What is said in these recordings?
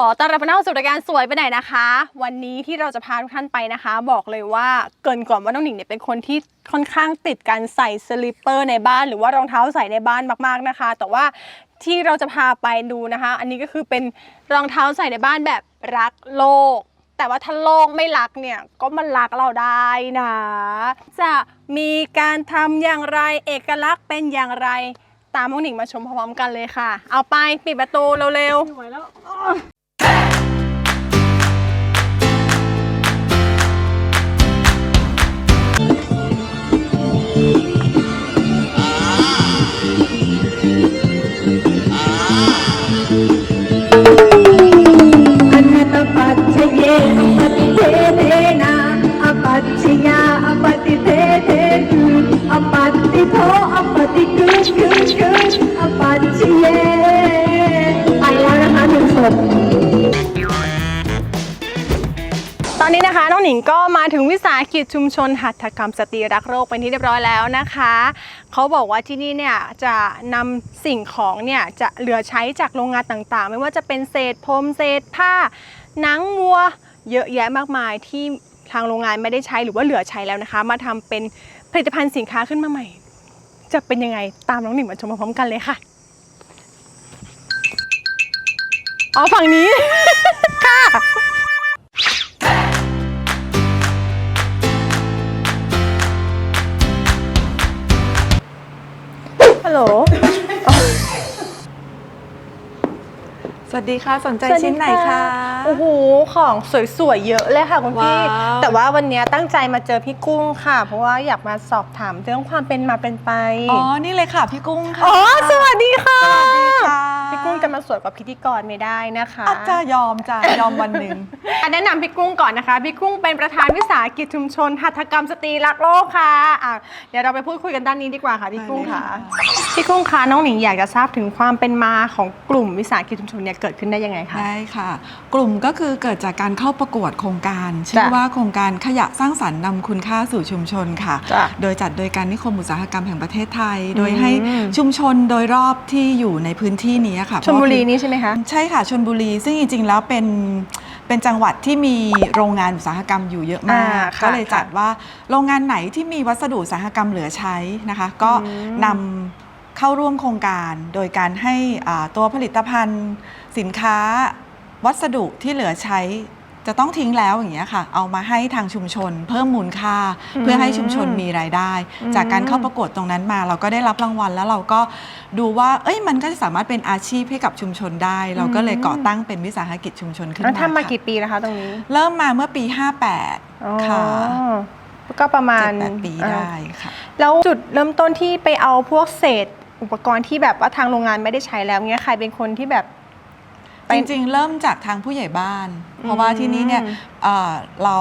ขอต้อนรับเข้าสู่รายการสวยไปไหนนะคะ วันนี้ที่เราจะพาทุกท่านไปนะคะ บอกเลยว่าเกินก่อนว่าน้องหนิงเนี่ยเป็นคนที่ค่อนข้างติดการใส่สลิปเปอร์ในบ้าน หรือว่ารองเท้าใส่ในบ้านมากๆนะคะ แต่ว่าที่เราจะพาไปดูนะคะ อันนี้ก็คือเป็นรองเท้าใส่ในบ้านแบบรักโลก แต่ว่าถ้าโลกไม่รักเนี่ยก็มันรักเราได้นะ จะมีการทำอย่างไรเอกลักษณ์เป็นอย่างไรตามน้องหนิงมาชมพร้อมๆกันเลยค่ะ เอาไปปิดประตูเร็วๆ กิจชุมชนหัตถกรรมสตรีรักโรคเป็นที่เรียบร้อยแล้วนะคะ เขาบอกว่าที่นี่เนี่ยจะนำสิ่งของเนี่ยจะเหลือใช้จากโรงงานต่างๆ ไม่ว่าจะเป็นเศษพรมเศษผ้าหนังวัว เยอะแยะมากมายที่ทางโรงงานไม่ได้ใช้หรือว่าเหลือใช้แล้วนะคะ มาทำเป็นผลิตภัณฑ์สินค้าขึ้นมาใหม่ จะเป็นยังไงตามน้องหนิงมาชมพร้อมกันเลยค่ะอ๋อฝั่งนี้ค่ะ ฮัลโหล สวัสดีค่ะ สนใจสวัสดีชิ้นไหนคะ โอ้โห ของสวยๆ เยอะเลยค่ะคุณพี่ ว้าว แต่ว่าวันนี้ตั้งใจมาเจอพี่กุ้งค่ะ เพราะว่าอยากมาสอบถามเรื่องความเป็นมาเป็นไป อ๋อ นี่เลยค่ะ พี่กุ้งค่ะอ๋อ สวัสดีค่ะ สวัสดีค่ะพี่ กุ้งจะมาสวยกว่าพิธีกรไม่ได้นะคะ อาจจะยอมจ้ะยอมวันหนึ่งอะแนะนำพี่กุ้งก่อนนะคะ พี่กุ้งเป็นประธานวิสาหกิจชุมชนหัตถกรรมสตรีรักโลกค่ะอะ เดี๋ยวเราไปพูดคุยกันด้านนี้ดีกว่าค่ะพี่กุ้งค่ะ พี่กุ้งคะน้องหนิงอยากจะทราบถึงความเป็นมาของกลุ่มวิสาหกิจชุมชนเนี่ยเกิดขึ้นได้ยังไงคะ ได้ค่ะ กลุ่มก็คือเกิดจากการเข้าประกวดโครงการชื่อจ้ะว่าโครงการขยะสร้างสรรค์นำคุณค่าสู่ชุมชนค่ะ จ้ะโดยจัดโดยการนิคมอุตสาหกรรมแห่งประเทศไทยอืมโดยให้ชุมชนโดยรอบที่อยู่ในพื้นที่นี้ค่ะชลบุรีเพาะว่านี่ใช่ไหมคะ ใช่ค่ะชนบุรี ซึ่งจริงๆแล้วเป็นเป็นจังหวัดที่มีโรงงานอุตสาหกรรมอยู่เยอะมากอ่าค่ะก็เลยจัดว่าโรงงานไหนที่มีวัสดุอุตสาหกรรมเหลือใช้นะคะ ก็อืมนำเข้าร่วมโครงการโดยการให้อ่าตัวผลิตภัณฑ์สินค้าวัสดุที่เหลือใช้ จะต้องทิ้งแล้วอย่างเงี้ยค่ะ เอามาให้ทางชุมชน เพิ่มมูลค่าอืมเพื่อให้ชุมชนมีรายได้อืมจากการเข้าประกวดตรงนั้นมา เราก็ได้รับรางวัลแล้วเราก็ดูว่า เอ้ยมันก็จะสามารถเป็นอาชีพให้กับชุมชนได้ เราก็เลยก่อตั้งเป็นวิสาหกิจชุมชนขึ้นแล้วมาทำมาค่ะกี่ปีแล้วคะตรงนี้ เริ่มมาเมื่อปีอ๋อ58 ค่ะก็ประมาณเจ็ดแปดปีอ่าได้ค่ะแล้วจุดเริ่มต้นที่ไปเอาพวกเศษอุปกรณ์ที่แบบว่าทางโรงงานไม่ได้ใช้แล้วเนี้ยใครเป็นคนที่แบบไปจริงๆ เริ่มจากทางผู้ใหญ่บ้าน เพราะว่าที่นี่เนี่ยเอ่อเรา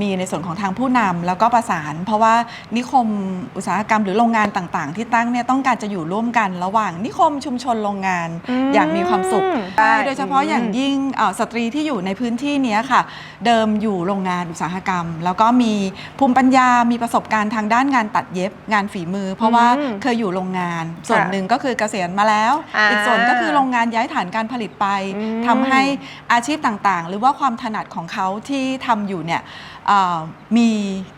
มีในส่วนของทางผู้นำแล้วก็ประสาน เพราะว่านิคมอุตสาหกรรมหรือโรงงานต่างๆ ที่ตั้งเนี่ยต้องการจะอยู่ร่วมกันระหว่างนิคมชุมชนโรงงานอืมอย่างมีความสุขใช่โดยเฉพาะอย่างยิ่งเอ่อสตรีที่อยู่ในพื้นที่เนี้ยค่ะ เดิมอยู่โรงงานอุตสาหกรรม แล้วก็มีภูมิปัญญา มีประสบการณ์ทางด้านงานตัดเย็บงานฝีมือ เพราะว่าอืมเคยอยู่โรงงาน ส่วนหนึ่งก็คือเกษียณมาแล้วอ่าอีกส่วนก็คือโรงงานย้ายฐานการผลิตไปอืมทำให้อาชีพต่างๆ หรือว่าความถนัดของเขาที่ทำอยู่เนี่ยเอ่อมี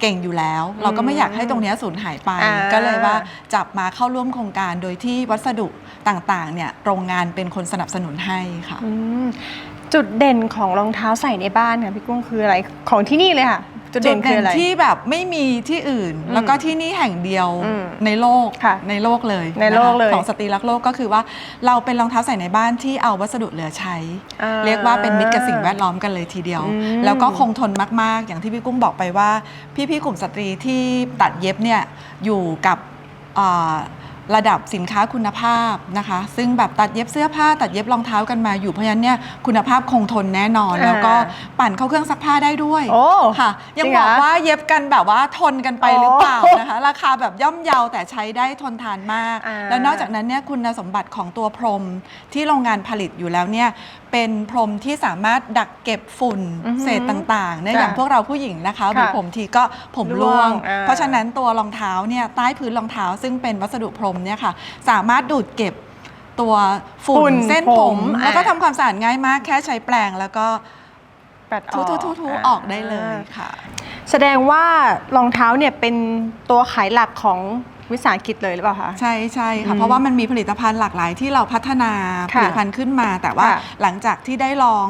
เก่งอยู่แล้ว เราก็ไม่อยากให้ตรงเนี้ยสูญหายไป อ่า ก็เลยว่าจับมาเข้าร่วมโครงการโดยที่วัสดุต่างๆเนี่ยโรงงานเป็นคนสนับสนุนให้ค่ะ อืมจุดเด่นของรองเท้าใส่ในบ้านค่ะพี่กุ้งคืออะไรของที่นี่เลยค่ะ จุดเด่นคืออะไร ที่แบบไม่มีที่อื่น อืมแล้วก็ที่นี่แห่งเดียวอืมในโลกค่ะในโลกเลยในโลกะคะเลยของสตรีรักโลกก็คือว่าเราเป็นรองเท้าใส่ในบ้านที่เอาวัสดุเหลือใช้ อ่าเรียกว่าเป็นมิตรกับสิ่งแวดล้อมกันเลยทีเดียว อืมแล้วก็คงทนมาก ๆ อย่างที่พี่กุ้งบอกไปว่า พี่ ๆ กลุ่มสตรีที่ตัดเย็บเนี่ยอยู่กับอ่า ระดับสินค้าคุณภาพนะคะ ซึ่งแบบตัดเย็บเสื้อผ้าตัดเย็บรองเท้ากันมาอยู่เพราะฉะนั้นเนี่ยคุณภาพคงทนแน่นอนอ่าแล้วก็ปั่นเข้าเครื่องซักผ้าได้ด้วยโอ้ค่ะ ยังจริงเหบรออกว่าเย็บกันแบบว่าทนกันไปหรือเปล่าโอ้นะคะ ราคาแบบย่อมเยาแต่ใช้ได้ทนทานมากอ่าแล้วนอกจากนั้นเนี่ยคุณสมบัติของตัวพรมที่โรงงานผลิตอยู่แล้วเนี่ย เป็นพรมที่สามารถดักเก็บฝุ่นอือหือเศษต่างๆเนี่ยจ้ะอย่างพวกเราผู้หญิงนะคะหรือค่ะผมทีก็ผมร่ร่ววงงอ่าเพราะฉะนั้นตัวรองเท้าเนี่ยใต้พื้นรองเท้าซึ่งเป็นวัสดุพรมเนี่ยค่ะสามารถดูดเก็บตัวฝุ่ฝุ่นนเส้นผผมมแล้วก็อะทำความสะอาดง่ายมากแค่ใช้แปรงแล้วก็ปัดอทูอกทูทูทูออกได้เลยค่ะ แสดงว่ารองเท้าเนี่ยเป็นตัวขายหลักของ วิสาหกิจเลยหรือเปล่าคะ ใช่ใช่ค่ะอืมเพราะว่ามันมีผลิตภัณฑ์หลากหลายที่เราพัฒนาผค่ะลิตภัณฑ์ขึ้นมา แต่ว่าค่ะหลังจากที่ได้ลอง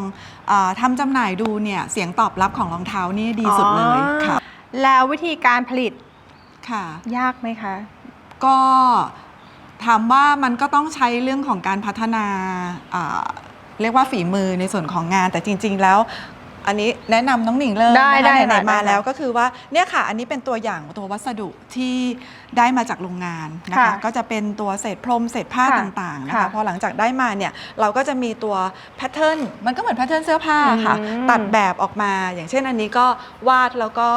อาทำจำหน่ายดูเนี่ยเสียงตอบรับของรองเท้านี่ดีสุดเลยค่ะ แล้ววิธีการผลิตค่ะ ยากไหมคะ ก็ถามว่ามันก็ต้องใช้เรื่องของการพัฒนาอ่าเรียกว่าฝีมือในส่วนของงานแต่จริง ๆ แล้วอันนี้แนะนำน้องหนิงเลยได้นะคะได้ไหนค่ะๆมาได้แล้วก็คือว่าเนี่ยค่ะ อันนี้เป็นตัวอย่างตัววัสดุที่ ได้มาจากโรงงานนะคะค่ะก็จะเป็นตัวเศษพรมเศษผ้าค่ะต่างๆนะคะค่ะพอหลังจากได้มาเนี่ยเราก็จะมีตัวแพทเทิร์นมันก็เหมือนแพทเทิร์นเสื้อผ้าค่ะ อืมตัดแบบออกมา อย่างเช่นอันนี้ก็วาดแล้วก็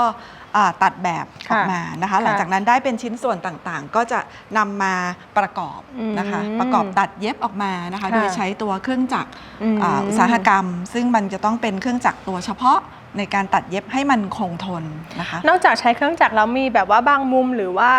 อ่าตัดแบบออกค่ะมานะคะหลังจากนั้นได้เป็นชิ้นส่วนต่างๆ ก็จะนำมาประกอบนะคะ อืมประกอบตัดเย็บออกมานะคะ ค่ะ โดยใช้ตัวเครื่องจักรอืมอ่าอุตสาหกรรม ซึ่งมันจะต้องเป็นเครื่องจักรตัวเฉพาะ ในการตัดเย็บให้มันคงทนนะคะ นอกจากใช้เครื่องจักรแล้วมีแบบว่าบางมุมหรือว่า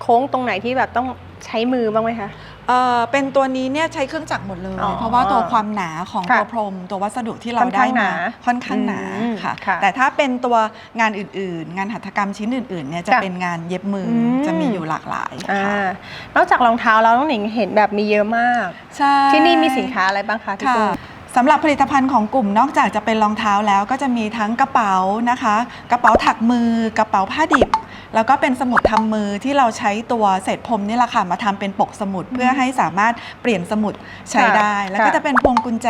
โค้งตรงไหนที่แบบต้องใช้มือบ้างไหมคะ เอ่อเป็นตัวนี้เนี่ยใช้เครื่องจักรหมดเลย อ๋อเพราะว่าตัวความหนาของค่ะตัวพรม ตัววัสดุที่เราค่อนได้ข้างหมานาค่อนข้างหนาอืมค่ะค่ะแต่ถ้าเป็นตัวงานอื่นๆ งานหัตถกรรมชิ้นอื่นๆเนี่ยจะค่ะเป็นงานเย็บมืออม จะมีอยู่หลากหลายอ่าค่ะนอกจากรองเท้าแล้วน้องหนิงเห็นแบบมีเยอะมาก ใช่ ที่นี่มีสินค้าอะไรบ้างคะพี่ค่ะกุ้ง สำหรับผลิตภัณฑ์ของกลุ่มนอกจากจะเป็นรองเท้าแล้วก็จะมีทั้งกระเป๋านะคะ กระเป๋าถักมือกระเป๋าผ้าดิบ แล้วก็เป็นสมุดทำมือที่เราใช้ตัวเศษพรมนี่แหละค่ะมาทำเป็นปกสมุดเพื่อให้สามารถเปลี่ยนสมุดใช้ได้ แล้วก็ค่ะจะเป็นพวงกุญแจ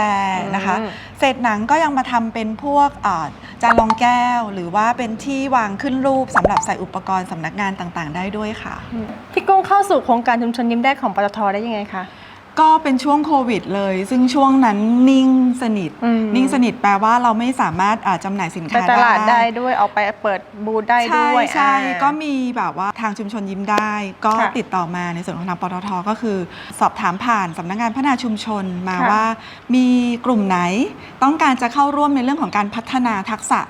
นะคะอืมเศษหนังก็ยังมาทำเป็นพวกอ่าจานรองแก้ว หรือว่าเป็นที่วางขึ้นรูปสำหรับใส่อุปกรณ์สำนักงานต่างๆ ได้ด้วยค่ะพี่กุ้งเข้าสู่โครงการชุมชนยิ้มได้ของปตทได้ยังไงคะ ก็เป็นช่วงโควิดเลย ซึ่งช่วงนั้นนิ่งสนิท อืม นิ่งสนิทแปลว่าเราไม่สามารถอ่าจำหน่ายสินไปค้าตลาดได้ด้วยออกไปเปิดบูธได้ใช่ด้วยใช่อ่า ก็มีแบบว่าทางชุมชนยิ้มได้ ก็ค่ะติดต่อมาในส่วนของทางปตทก็คือ สอบถามผ่านสำนักงานพัฒนาชุมชนมาค่ะ ว่า มีกลุ่มไหนต้องการจะเข้าร่วมในเรื่องของการพัฒนาทักษะ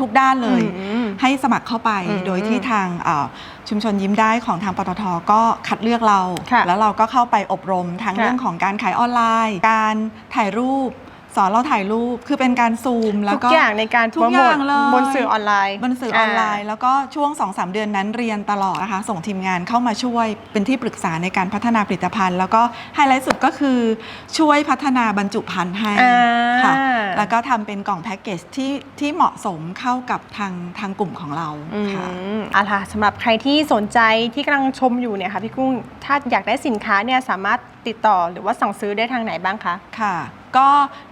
ทุกด้านเลย อืม ให้สมัครเข้าไปอืมโดยที่ทางเอ่อชุมชนยิ้มได้ของทางปตทก็คัดเลือกเรา ค่ะแล้วเราก็เข้าไปอบรมทั้งค่ะเรื่องของการขายออนไลน์ การถ่ายรูป สอนเราถ่ายรูปคือเป็นการซูม แล้วทุกก็อย่างในการทุโปกรอโมทย่างเลยบนสื่อออนไลน์บนสื่อออนไลน์ แล้วก็ช่วง 2-3 เดือนนั้นเรียนตลอดนะคะส่งทีมงานเข้ามาช่วยเป็นที่ปรึกษาในการพัฒนาผลิตภัณฑ์ แล้วก็ไฮไลท์สุดก็คือช่วยพัฒนาบรรจุภัณฑ์ให้อ่าค่ะแล้วก็ทำเป็นกล่องแพ็กเกจที่ที่เหมาะสมเข้ากับทางทางกลุ่มของเราอืมค่ะอะค่ะสำหรับใครที่สนใจที่กำลังชมอยู่เนี่ยค่ะพี่กุ้งถ้าอยากได้สินค้าเนี่ยสามารถติดต่อหรือว่าสั่งซื้อได้ทางไหนบ้างคะค่ะ ก็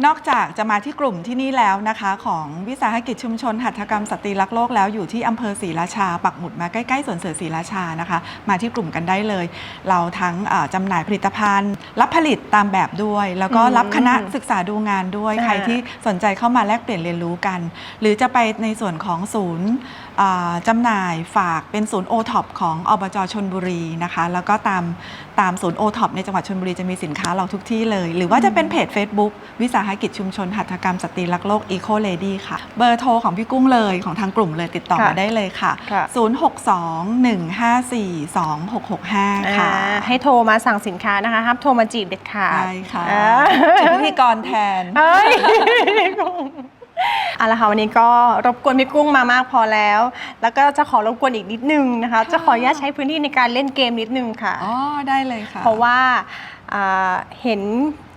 นอกจากจะมาที่กลุ่มที่นี่แล้วนะคะ ของวิสาหกิจชุมชนหัตถกรรมสตรีรักโลกแล้วอยู่ที่อำเภอศรีราชา ปักหมุดมาใกล้ๆสวนเสือศรีราชานะคะ มาที่กลุ่มกันได้เลย เราทั้งอ่าจำหน่ายผลิตภัณฑ์ รับผลิตตามแบบด้วย แล้วก็อืมรับคณะศึกษาดูงานด้วยอ่าใครที่สนใจเข้ามาแลกเปลี่ยนเรียนรู้กัน หรือจะไปในส่วนของศูนย์อ่า จำหน่ายฝากเป็นศูนย์โอท็อปของอบจชนบุรีนะคะแล้วก็ตามตามศูนย์โอท็อปในจังหวัดชนบุรีจะมีสินค้าเราทุกที่เลย หรือว่าจะเป็นเพจ Facebook วิสาหกิจชุมชนหัตถกรรมสตรีรักโลก Eco Lady ค่ะ เบอร์โทรของพี่กุ้งเลยของทางกลุ่มเลยติดต่อค่ะมาได้เลยค่ะค่ะ 0621542665 ค่ะอ่าให้โทรมาสั่งสินค้านะคะห้ามโทรมาจีบเด็ดขาดได้ค่ะอ่าเป็นพิธีกรแทน เอ้ยพี่กุ้งเอาละค่ะวันนี้ก็รบกวนพี่กุ้งมามากพอแล้ว แล้วก็จะขอรบกวนอีกนิดนึงนะคะ จะขออนุญาตใช้พื้นที่ในการเล่นเกมนิดนึงค่ะ อ๋อได้เลยค่ะ เพราะว่าอ่าเห็น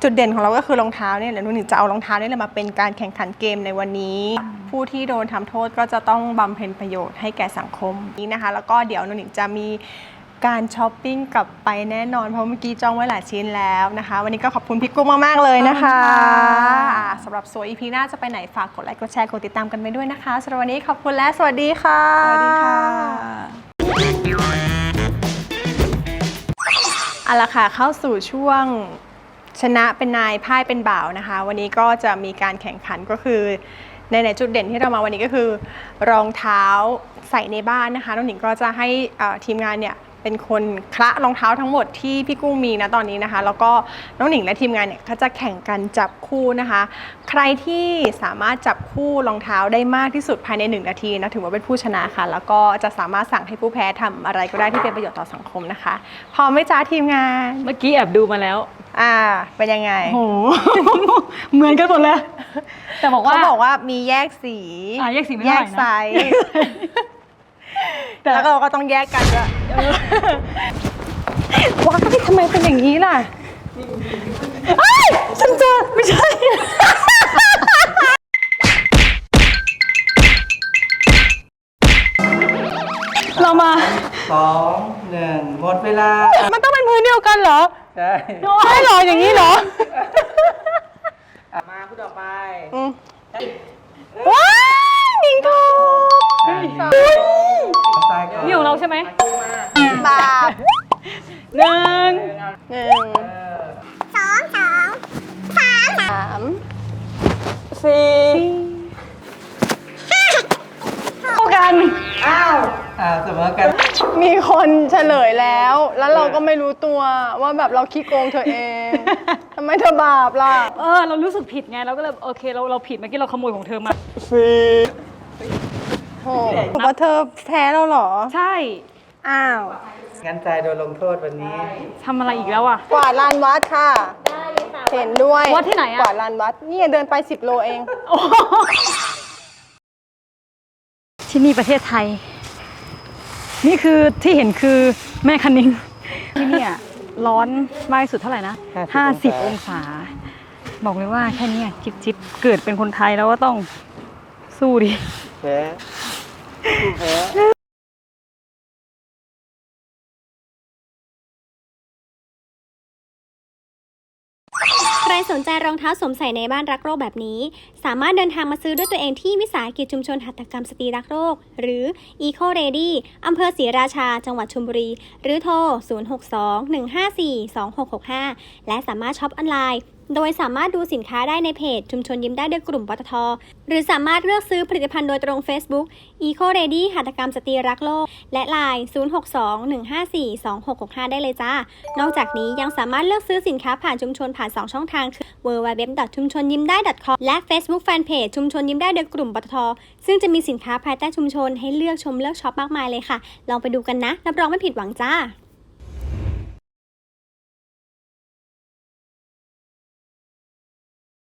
จุดเด่นของเราก็คือรองเท้าเนี่ยเดี๋ยวหนูหนึ่งจะเอารองเท้านี่แหละมาเป็นการแข่งขันเกมในวันนี้ ผู้ที่โดนทำโทษก็จะต้องบำเพ็ญประโยชน์ให้แก่สังคมนี้นะคะ แล้วก็เดี๋ยวหนูหนึ่งจะมี การช้อปปิ้งกลับไปแน่นอนเพราะเมื่อกี้จองไว้หลายชิ้นแล้วนะคะ วันนี้ก็ขอบคุณพี่กุ้งมาก ๆ เลยนะคะขอบคุณค่ะอ่าสำหรับสวยอีพีหน้าจะไปไหนฝากกดไลค์กดแชร์กดติดตามกันไปด้วยนะคะสำหรับวันนี้ขอบคุณและสวัสดีค่ะสวัสดีค่ะเอาละค่ะเข้าสู่ช่วงชนะเป็นนายพ่ายเป็นบ่าวนะคะ วันนี้ก็จะมีการแข่งขันก็คือในในจุดเด่นที่เรามาวันนี้ก็คือ รองเท้าใส่ในบ้านนะคะน้องหนิงก็จะให้เอ่อทีมงานเนี่ย เป็นคนคละรองเท้าทั้งหมดที่พี่กุ้งมีนะตอนนี้นะคะ แล้วก็น้องหนิงและทีมงานเนี่ยเขาจะแข่งกันจับคู่นะคะ ใครที่สามารถจับคู่รองเท้าได้มากที่สุดภายใน 1 นาทีนะถือว่าเป็นผู้ชนะค่ะ แล้วก็จะสามารถสั่งให้ผู้แพ้ทำอะไรก็ได้ที่เป็นประโยชน์ต่อสังคมนะคะพร้อมไหมจ้าทีมงานเมื่อกี้แอบดูมาแล้วอ่าเป็นยังไงโอ้โห เหมือนกันหมดเลย แต่บอกว่าเขาบอกว่ามีแยกสีอ่าแยกสีไม่แยเท่ากไหร่นะ ไซส์ แต่แล้วก็เราก็ต้องแยกกันด้วยว้ายทำไมเป็นอย่างนี้ล่ะเอ้ยฉันเจอไม่ใช่ เรามา สองหนึ่งหมดเวลามันต้องเป็นพื้นเดียวกันเหรอใช่ใช่เหรออย่างนี้เหรอ อะมาคู่ต่อไป อืม แล้ว แล้วเราก็ไม่รู้ตัวว่าแบบเราขี้โกงเธอเองทำไมเธอบาปล่ะ เออเรารู้สึกผิดไงเราก็เลยโอเคเราเราผิดเมื่อกี้เราขโมยของเธอมาโหว่าเธอแพ้เราเหรอ ใช่อ้าวงั้นใจโดนลงโทษวันนี้ ทำอะไรอีกแล้วอะ กวาดลานวัดค่ะ เห็นด้วยวัดที่ไหนอะ กวาดลานวัดนี่เดินไป 10 โลเอง ที่นี่ประเทศไทย นี่คือที่เห็นคือแม่คันนิงที่เนี่ยร้อนมากที่สุดเท่าไหร่นะ50 50องศา บอกเลยว่าแค่เนี้ยจิบจิบเกิดเป็นคนไทยแล้วก็ต้องสู้ดิแพ้แพ้ รสนใจรองเท้าสวมใส่ในบ้านรักโรคแบบนี้ สามารถเดินทางมาซื้อด้วยตัวเองที่วิสาหกิจชุมชนหัตถกรรมสตรีรักโรค หรือ Eco Ready อำเภอศรีราชา จังหวัดชลบุรี หรือโทร 062-154-2665 และสามารถช็อปออนไลน์ โดยสามารถดูสินค้าได้ในเพจ ชุมชนยิ้มได้ด้วยกลุ่มปตท หรือสามารถเลือกซื้อผลิตภัณฑ์โดยตรง Facebook Eco Ready หัตถกรรมสตรีรักโลก และ Line 062-154-2665 ได้เลยจ้า นอกจากนี้ยังสามารถเลือกซื้อสินค้าผ่านชุมชนผ่าน 2 ช่องทางคือ www. ชุมชนยิ้มได้ .com และ Facebook Fanpage ชุมชนยิ้มได้โดยกลุ่มปตท ซึ่งจะมีสินค้าภายใต้ชุมชนให้เลือกชมเลือกช็อปมากมายเลยค่ะ ลองไปดูกันนะรับรองไม่ผิดหวังจ้า